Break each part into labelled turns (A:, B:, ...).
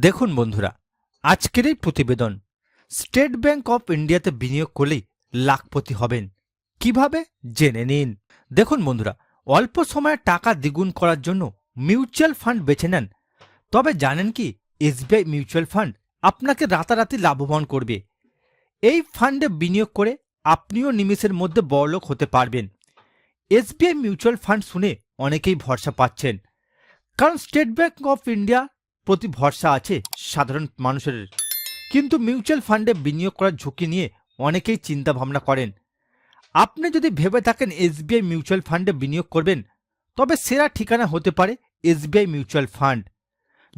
A: দেখুন বন্ধুরা, আজকের এই প্রতিবেদন, স্টেট ব্যাংক অফ ইন্ডিয়াতে বিনিয়োগ করলেই লাখপতি হবেন। কীভাবে? জেনে নিন। দেখুন বন্ধুরা, অল্প সময়ে টাকা দ্বিগুণ করার জন্য মিউচুয়াল ফান্ড বেছে নেন। তবে জানেন কি এসবিআই মিউচুয়াল ফান্ড আপনাকে রাতারাতি লাভবান করবে। এই ফান্ডে বিনিয়োগ করে আপনিও নিমেষের মধ্যে বড়লোক হতে পারবেন। এসবিআই মিউচুয়াল ফান্ড শুনে অনেকেই ভরসা পাচ্ছেন। কারণ স্টেট ব্যাংক অফ ইন্ডিয়া প্রতি ভরসা আছে সাধারণ মানুষের। কিন্তু মিউচুয়াল ফান্ডে বিনিয়োগ করার ঝুঁকি নিয়ে অনেকেই চিন্তা ভাবনা করেন। আপনি যদি ভেবে থাকেন এসবিআই মিউচুয়াল ফান্ডে বিনিয়োগ করবেন, তবে সেরা ঠিকানা হতে পারে এসবিআই মিউচুয়াল ফান্ড।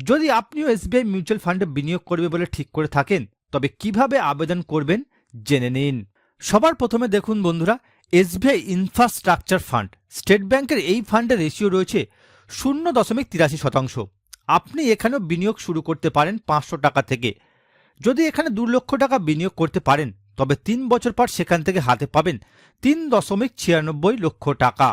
A: যদি আপনিও এসবিআই মিউচুয়াল ফান্ডে বিনিয়োগ করবে বলে ঠিক করে থাকেন, তবে কীভাবে আবেদন করবেন জেনে নিন। সবার প্রথমে দেখুন বন্ধুরা, এসবিআই ইনফ্রাস্ট্রাকচার ফান্ড। স্টেট ব্যাংকের এই ফান্ডের রেশিও রয়েছে শূন্য দশমিক তিরাশি শতাংশ। আপনি এখানেও বিনিয়োগ শুরু করতে পারেন পাঁচশো টাকা থেকে। যদি এখানে দু লক্ষ টাকা বিনিয়োগ করতে পারেন, তবে তিন বছর পর সেখান থেকে হাতে পাবেন তিন দশমিক ছিয়ানব্বই লক্ষ টাকা।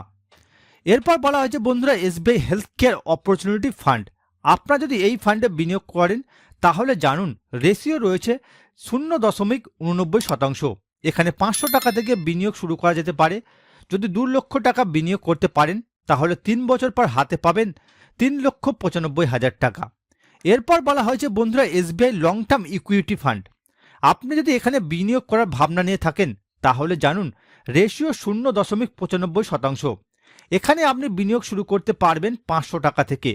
A: এরপর বলা হয়েছে বন্ধুরা, SBI health care opportunity fund. আপনারা যদি এই ফান্ডে বিনিয়োগ করেন, তাহলে জানুন, রেশিও রয়েছে শূন্য দশমিক উননব্বই শতাংশ। এখানে পাঁচশো টাকা থেকে বিনিয়োগ শুরু করা যেতে পারে। যদি দু লক্ষ টাকা বিনিয়োগ করতে পারেন, তাহলে তিন বছর পর হাতে পাবেন তিন লক্ষ পঁচানব্বই হাজার টাকা। এরপর বলা হয়েছে বন্ধুরা, SBI long term equity fund আপনি যদি এখানে বিনিয়োগ করার ভাবনা নিয়ে থাকেন, তাহলে জানুন রেশিও শূন্য দশমিক পঁচানব্বই শতাংশ। এখানে আপনি বিনিয়োগ শুরু করতে পারবেন পাঁচশো টাকা থেকে।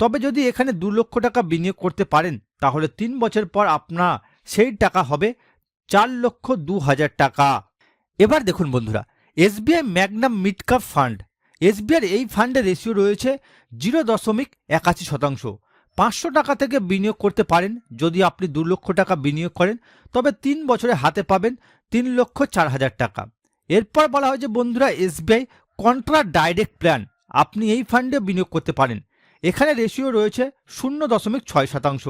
A: তবে যদি এখানে দু লক্ষ টাকা বিনিয়োগ করতে পারেন, তাহলে তিন বছর পর আপনার সেই টাকা হবে চার লক্ষ দু হাজার টাকা। এবার দেখুন বন্ধুরা, SBI magnum mid cap fund এসবিআইয়ের এই ফান্ডে রেশিও রয়েছে জিরো দশমিক একাশি শতাংশ। পাঁচশো টাকা থেকে বিনিয়োগ করতে পারেন যদি আপনি দু লক্ষ টাকা বিনিয়োগ করেন, তবে তিন বছরে হাতে পাবেন তিন লক্ষ চার হাজার টাকা। এরপর বলা হয়েছে বন্ধুরা, এসবিআই কন্ট্রা ডাইরেক্ট প্ল্যান, আপনি এই ফান্ডে বিনিয়োগ করতে পারেন। এখানে রেশিও রয়েছে শূন্য দশমিক ছয় শতাংশ।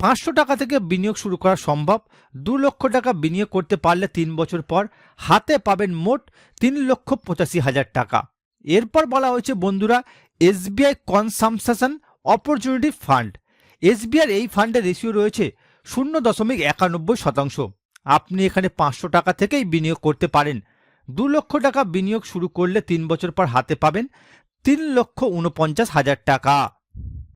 A: পাঁচশো টাকা থেকে বিনিয়োগ শুরু করা সম্ভব। দু লক্ষ টাকা বিনিয়োগ করতে পারলে তিন বছর পর হাতে পাবেন মোট তিন লক্ষ পঁচাশি হাজার টাকা। এরপর বলা হয়েছে, বন্ধুরা, এসবিআই কনসামসেশন অপরচুনিটি ফান্ড। এসবিআইয়ের এই ফান্ডের রেশিও রয়েছে শূন্য দশমিক একানব্বই শতাংশ। আপনি এখানে পাঁচশো টাকা থেকেই বিনিয়োগ করতে পারেন। দু লক্ষ টাকা বিনিয়োগ শুরু করলে তিন বছর পর হাতে পাবেন তিন লক্ষ উনপঞ্চাশ হাজার টাকা।